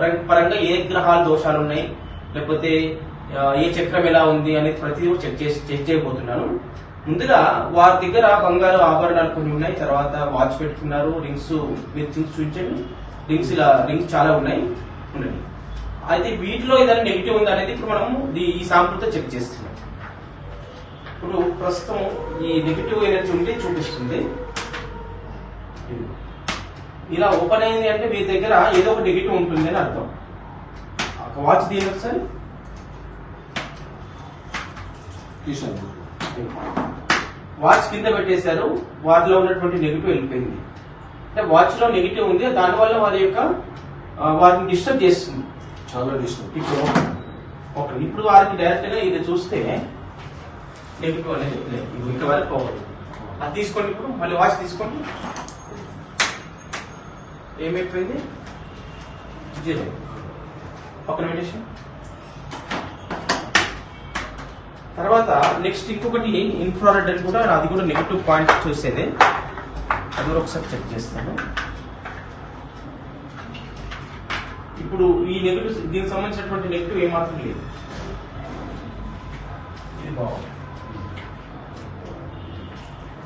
పరంగా ఏ గ్రహాల దోషాలు ఉన్నాయి లేకపోతే ఏ చక్రం ఎలా ఉంది అనేది ప్రతిదీ కూడా చెక్ చేసి చెక్ చేయబోతున్నాను. ముందుగా వారి దగ్గర బంగారు ఆభరణాలు కొన్ని ఉన్నాయి. తర్వాత వాచ్ పెట్టుకున్నారు. రింగ్స్ మీరు చూపించండి. రింగ్స్ ఇలా రింగ్స్ చాలా ఉన్నాయి. ఉండండి. అయితే వీటిలో ఏదైనా నెగిటివ్ ఉంది అనేది ఇప్పుడు మనం ఈ- శాంపుల్తో చెక్ చేస్తున్నాం. ఇప్పుడు ప్రస్తుతం ఈ నెగిటివ్ ఎనర్జీ ఉంటే చూపిస్తుంది. ఇలా ఓపెన్ అయింది అంటే మీ దగ్గర ఏదో ఒక నెగిటివ్ ఉంటుంది అని అర్థం. ఒక వాచ్ తీయండి ఒకసారి? తీసాను వాచ్ కింద పెట్టేశారు వాటిలో ఉన్నటువంటి నెగిటివ్ వెళ్ళిపోయింది. అంటే వాచ్లో నెగిటివ్ ఉంది దానివల్ల వారి యొక్క వారిని డిస్టర్బ్ చేస్తుంది. చాలా డిస్టర్బ్ ఇప్పుడు ఓకే ఇప్పుడు వారికి డైరెక్ట్గా ఇది చూస్తే నెగిటివ్ అనేది లేదు. ఇది ఇంకా వరకు పోవాలి అది తీసుకోండి ఇప్పుడు మళ్ళీ వాచ్ తీసుకోండి. ఏమైపోయింది? జీరో పక్కన పెట్టేసి. తర్వాత నెక్స్ట్ ఇంకొకటి ఇన్ఫ్రారెడ్ అని కూడా అది కూడా నెగిటివ్ పాయింట్ చూసేది. అది కూడా ఒకసారి చెక్ చేస్తాను. ఇప్పుడు ఈ నెగిటివ్ దీనికి సంబంధించినటువంటి నెగిటివ్ ఏమాత్రం లేదు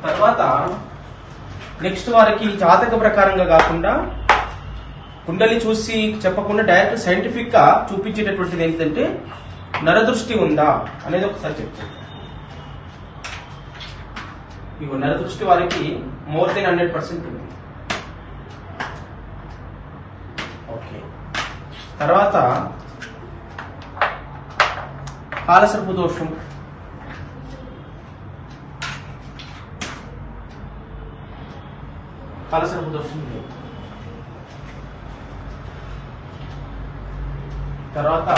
తర్వాత నెక్స్ట్ వారికి జాతక ప్రకారంగా కాకుండా కుండలి చూసి చెప్పకుండా డైరెక్ట్ సైంటిఫిక్గా చూపించేటటువంటిది ఏంటంటే నరదృష్టి ఉందా అనేది ఒకసారి చెప్తాను. ఇగో నరదృష్టి వారికి మోర్ దెన్ హండ్రెడ్ పర్సెంట్ ఉంది. ఓకే. తర్వాత కాలసర్పు దోషం. కాలసర్పు దోషం లేదు. తర్వాత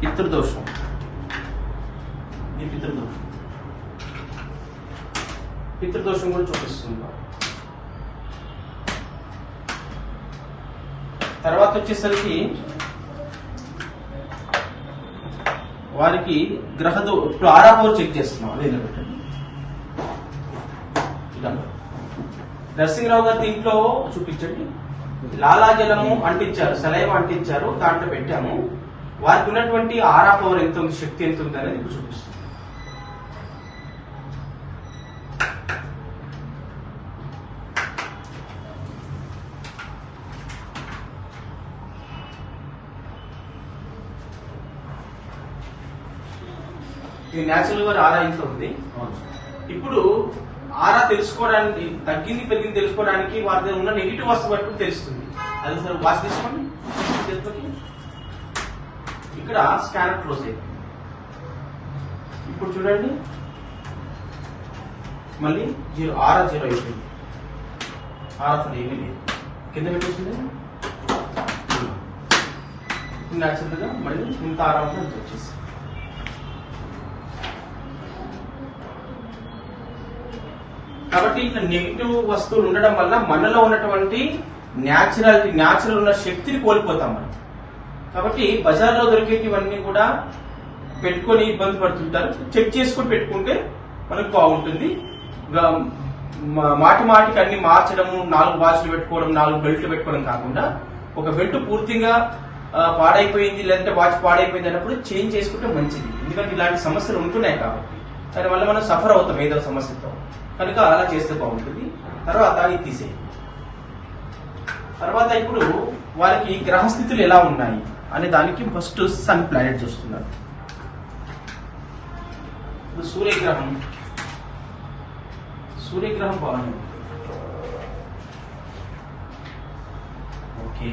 పితృదోషం. ఇది పితృదోషం. పితృదోషం కూడా చూపిస్తుంది. తర్వాత వచ్చేసరికి వారికి గ్రహదో ఇప్పుడు ఆరా పవర్ చెక్ చేస్తున్నాం అదే ఇలా పెట్టండి నరసింహరావు గారి దీంట్లో చూపించండి. లాలాజలము అంటించారు సలైవ అంటించారు దాంట్లో పెట్టాము. వారికి ఉన్నటువంటి ఆరా పవర్ ఎంత ఉంది శక్తి ఎంత ఉంది అనేది ఇప్పుడు చూపిస్తుంది. ఇది న్యాచురల్గా ఆరా ఇంత ఉంది. ఇప్పుడు ఆరా తెలుసుకోవడానికి తగ్గింది పెరిగింది తెలుసుకోవడానికి వారి దగ్గర ఉన్న నెగిటివ్ వస్తువు బట్టి తెలుస్తుంది. అది సార్ వాచ్ తీసుకోండి. ఇక్కడ స్కానర్ క్లోజ్ అయింది. ఇప్పుడు చూడండి. మళ్ళీ జీరో ఆరా జీరో అయిపోయింది. ఆరా అసలు ఏమీ లేదు. కింద పెట్టేసింది. న్యాచురల్గా మళ్ళీ ఇంత ఆరా ఉంటుంది వచ్చేసి కాబట్టి ఇట్లా నెగిటివ్ వస్తువులు ఉండడం వల్ల మనలో ఉన్నటువంటి న్యాచురాలిటీ న్యాచురల్ ఉన్న శక్తిని కోల్పోతాం మనం. కాబట్టి బజార్లో దొరికేటివన్నీ కూడా పెట్టుకొని ఇబ్బంది పడుతుంటారు. చెక్ చేసుకొని పెట్టుకుంటే మనకు బాగుంటుంది. మా- మాటి మాటికి అన్ని మార్చడము నాలుగు వాచ్లు పెట్టుకోవడం నాలుగు బెల్ట్లు పెట్టుకోవడం కాకుండా ఒక బెల్ట్ పూర్తిగా పాడైపోయింది లేదంటే వాచ్ పాడైపోయింది అన్నప్పుడు చేంజ్ చేసుకుంటే మంచిది. ఎందుకంటే ఇలాంటి సమస్యలు ఉంటున్నాయి కాబట్టి. దానివల్ల మనం సఫర్ అవుతాం ఏదో సమస్యతో. కనుక అలా చేస్తే బాగుంటుంది. తర్వాత ఇది తీసేయి. తర్వాత ఇప్పుడు వారికి గ్రహస్థితులు ఎలా ఉన్నాయి అనే దానికి ఫస్ట్ సన్ ప్లానెట్ చూస్తున్నారు. ఇప్పుడు సూర్యగ్రహం సూర్యగ్రహం బాగానే ఓకే.